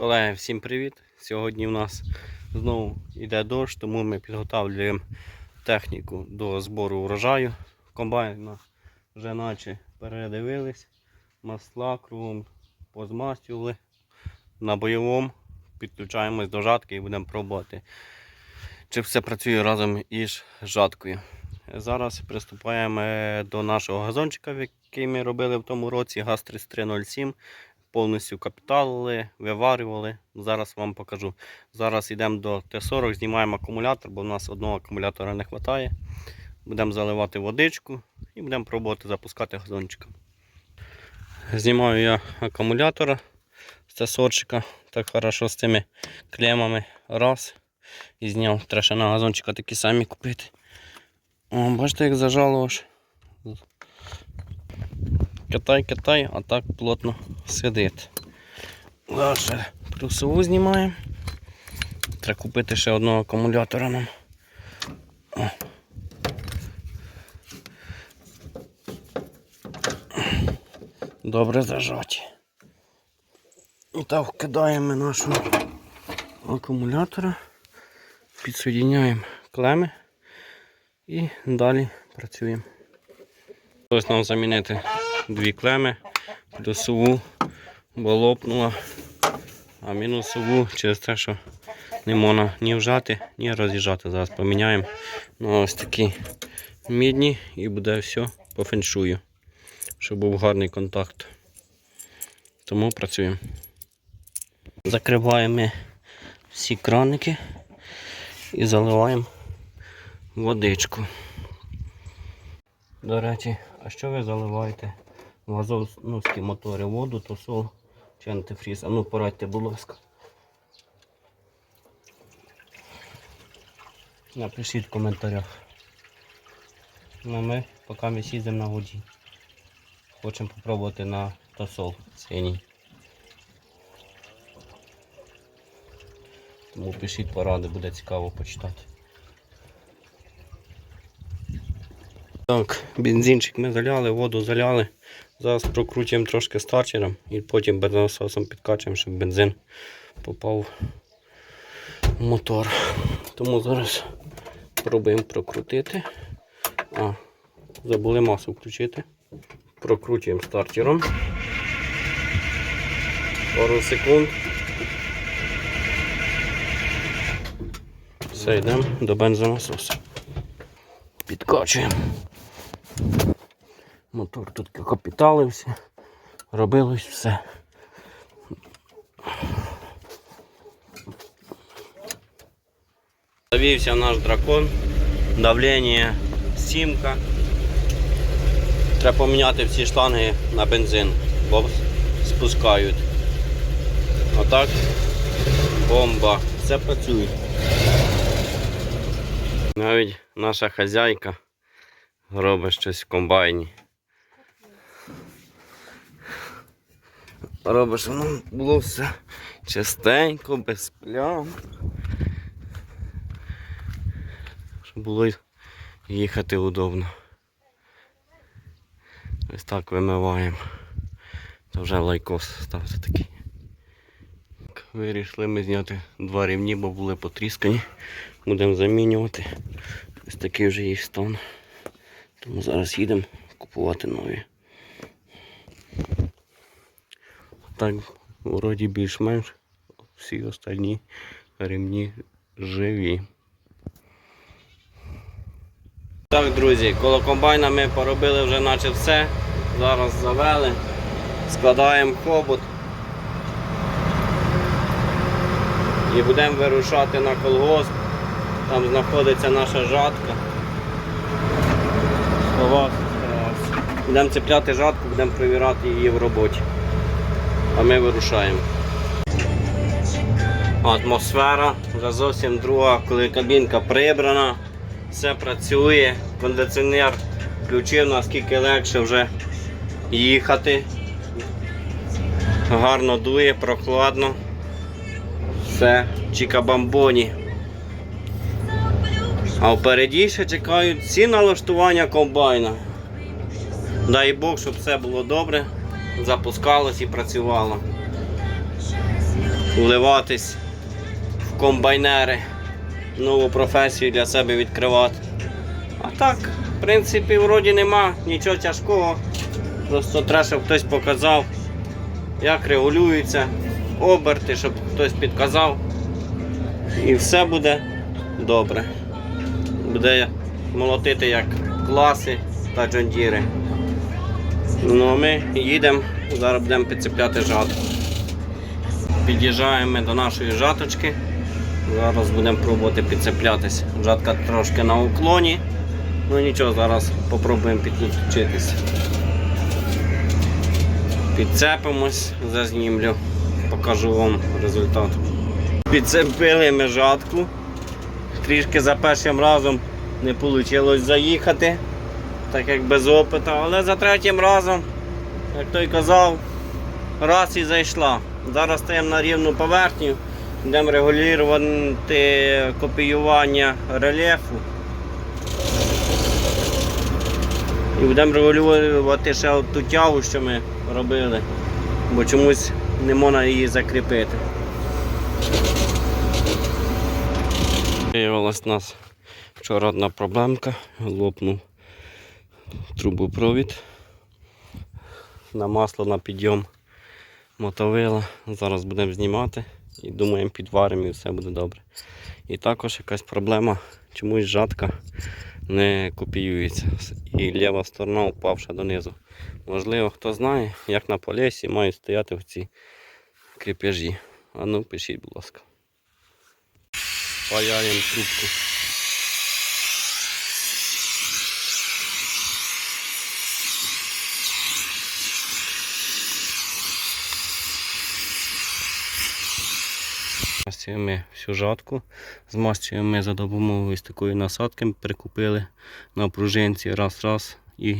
Колеги, всім привіт! Сьогодні у нас знову йде дощ, тому ми підготовлюємо техніку до збору урожаю. Комбайн вже наче передивились, масла кругом позмастювали. На бойовому підключаємось до жатки і будемо пробувати, чи все працює разом із жаткою. Зараз приступаємо е, до нашого газончика, який ми робили в тому році, ГАЗ 3307 повністю капіталили, виварювали. Зараз вам покажу. Зараз йдемо до Т-40, знімаємо акумулятор, бо в нас одного акумулятора не вистачає. Будемо заливати водичку і будемо пробувати запускати газончика. Знімаю я акумулятора з Т-40, так хорошо з цими клемами. Раз. І зняв. Треба на газончика такі самі купити. О, бачите, як зажало аж. Китай, китай, а так плотно сидить. Ще плюсову знімаємо. Треба купити ще одного акумулятора нам. О. Добре зажаті. І так вкидаємо нашого акумулятора, підсоединяємо клеми і далі працюємо. Ось нам замінити дві клеми, плюсову, бо лопнула, а мінусову через те, що не можна ні вжати, ні роз'їжджати. Зараз поміняємо на ось такі мідні і буде все по феншую, щоб був гарний контакт. Тому працюємо. Закриваємо всі краники і заливаємо водичку. До речі, а що ви заливаєте в газовські мотори? Воду, тосол чи антифріз? А ну порадьте, будь ласка. Напишіть в коментарях. Ну ми поки ми їздимо на воді. Хочемо спробувати на тосол синій. Тому пишіть поради, буде цікаво почитати. Так, бензинчик ми заляли, воду заляли. Зараз прокрутимо трошки стартером і потім бензонасосом підкачуємо, щоб бензин попав в мотор. Тому зараз пробуємо прокрутити. А, забули масу включити. Прокручуємо стартером. Пару секунд. Все, йдемо до бензонасосу. Підкачуємо. Мотор тут капіталився, робилось все. Завівся наш дракон, давлення сімка. Треба поміняти всі шланги на бензин, бо спускають. Отак бомба. Все працює. Навіть наша хазяйка робить щось в комбайні. Робиш, воно було все чистенько, без плям. Щоб було їхати удобно. Ось так вимиваємо. Це вже лайкос стався такий. Вирішили ми зняти два рівні, бо були потріскані. Будемо замінювати. Ось такий вже їх стан. Тому зараз їдемо купувати нові. Так, вроді більш-менш всі останні ремні живі. Так, друзі, коло комбайна ми поробили вже наче все. Зараз завели, складаємо хобот і будемо вирушати на колгосп. Там знаходиться наша жатка. Будемо цепляти жатку, будемо перевіряти її в роботі. А ми вирушаємо. Атмосфера вже зовсім друга, коли кабінка прибрана, все працює, кондиціонер включив, наскільки легше вже їхати. Гарно дує, прохладно. Все, чікабамбоні. А впереді ще чекають всі налаштування комбайна. Дай Бог, щоб все було добре, запускалось і працювало. вливатись в комбайнери, нову професію для себе відкривати. А так, в принципі, вроді нема нічого тяжкого. Просто треба, щоб хтось показав, як регулюється, оберти, щоб хтось підказав. І все буде добре. Буде молотити як класи та джондіри. Ну а ми їдемо, зараз будемо підцепляти жатку. Під'їжджаємо до нашої жаточки. Зараз будемо пробувати підцеплятися. Жатка трошки на уклоні. Ну нічого, зараз попробуємо підключитися. Підцепимось, зазнімлю, покажу вам результат. Підцепили ми жатку. Трішки за першим разом не вийшло заїхати, так як без опиту, але за третім разом, як той казав, раз і зайшла. Зараз стаємо на рівну поверхню, будемо регулювати копіювання рельєфу. І будемо регулювати ще ту тягу, що ми робили, бо чомусь не можна її закріпити. Виявилась у нас вчора одна проблемка, лопнув трубопровід на масло на підйом мотовила. Зараз будемо знімати і думаємо підваримо і все буде добре. І також якась проблема, чомусь жатка не копіюється. І ліва сторона впавша донизу. Можливо, хто знає, як на полісі мають стояти в ці кріпежі. А ну пишіть, будь ласка. Паяємо трубку. Змастюємо ми всю жатку, змастюємо ми за допомогою ось такої насадки, прикупили на пружинці раз-раз і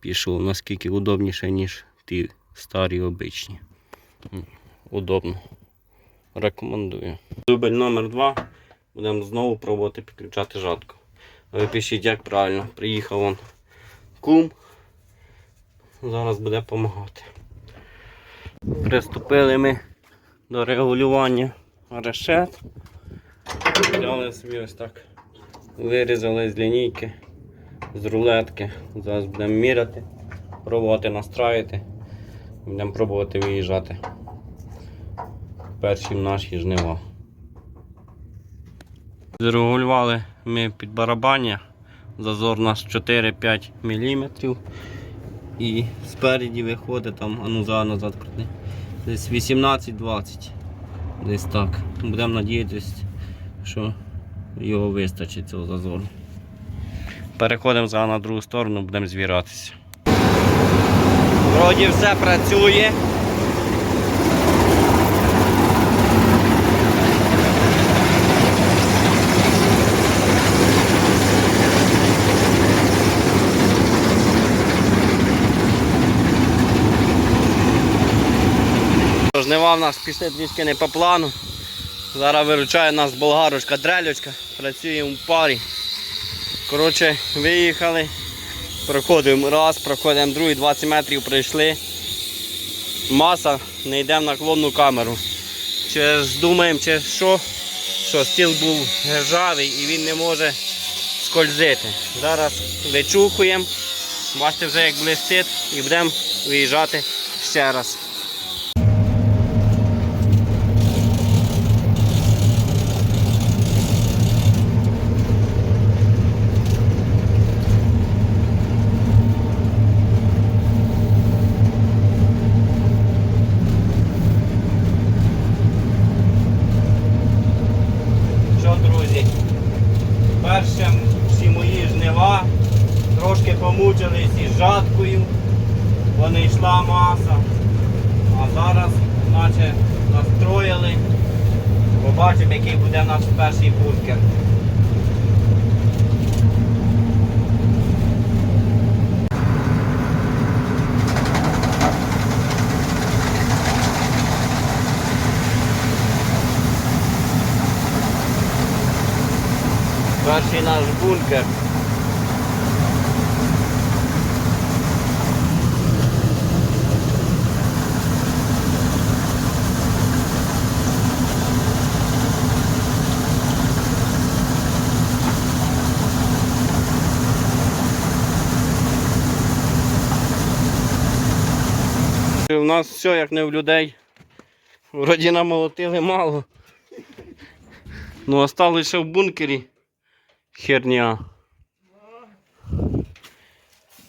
пішов. Наскільки удобніше, ніж ті старі обичні. Удобно. Рекомендую. Дубль номер 2 Будемо знову пробувати підключати жатку. Ви пишіть, як правильно. Приїхав он кум. Зараз буде допомагати. Приступили ми до регулювання решет. Взяли собі ось так. Вирізали з лінійки, з рулетки. Зараз будемо міряти, пробувати настраювати. Будемо пробувати виїжджати. Перші наші жнива. Зрегулювали ми під барабання. Зазор у нас 4-5 мм. І спереді виходить там, а ну зараз назад крути. Десь 18-20. Десь так. Будемо надіятися, що його вистачить цього зазору. Переходимо зараз на другу сторону, будемо звіратися. Вроді все працює. Жнива в нас пішли трішки не по плану. Зараз виручає нас болгарочка, дрелючка, працюємо в парі. Коротше, виїхали, проходимо раз, проходимо другий, 20 метрів пройшли. Маса, не йдемо на клонну камеру. Ж думаємо, чи що, що стіл був ржавий і він не може скользити. Зараз вичухуємо, бачите вже як блистить і будемо виїжджати ще раз. Що, друзі, перше всі мої жнива трошки помучились із жаткою, бо не йшла маса. А зараз наче настроїли. Побачимо, який буде наш перший бункер. Перший наш бункер. нас все як не в людей. Вроді намолотили мало. Ну, осталось ще в бункері херня.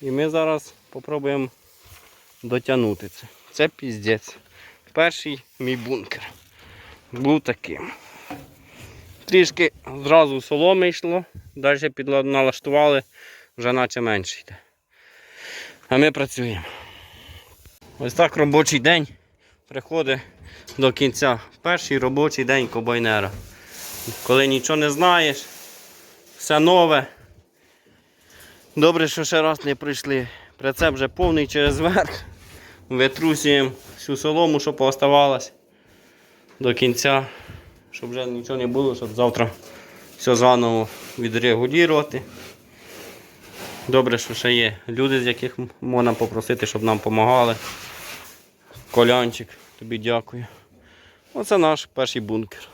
І ми зараз попробуємо дотягнути це. Це піздець. Перший мій бункер був таким. Трішки зразу соломи йшло, далі підла- налаштували, вже наче менше йде. А ми працюємо. Ось так робочий день приходить до кінця. Перший робочий день комбайнера. Коли нічого не знаєш, все нове. Добре, що ще раз не прийшли. Прицеп вже повний через верх. Витрусуємо всю солому, що пооставалось до кінця, щоб вже нічого не було, щоб завтра все заново відрегулювати. Добре, що ще є люди, з яких можна попросити, щоб нам допомагали. Колянчик, тобі дякую. Оце наш перший бункер.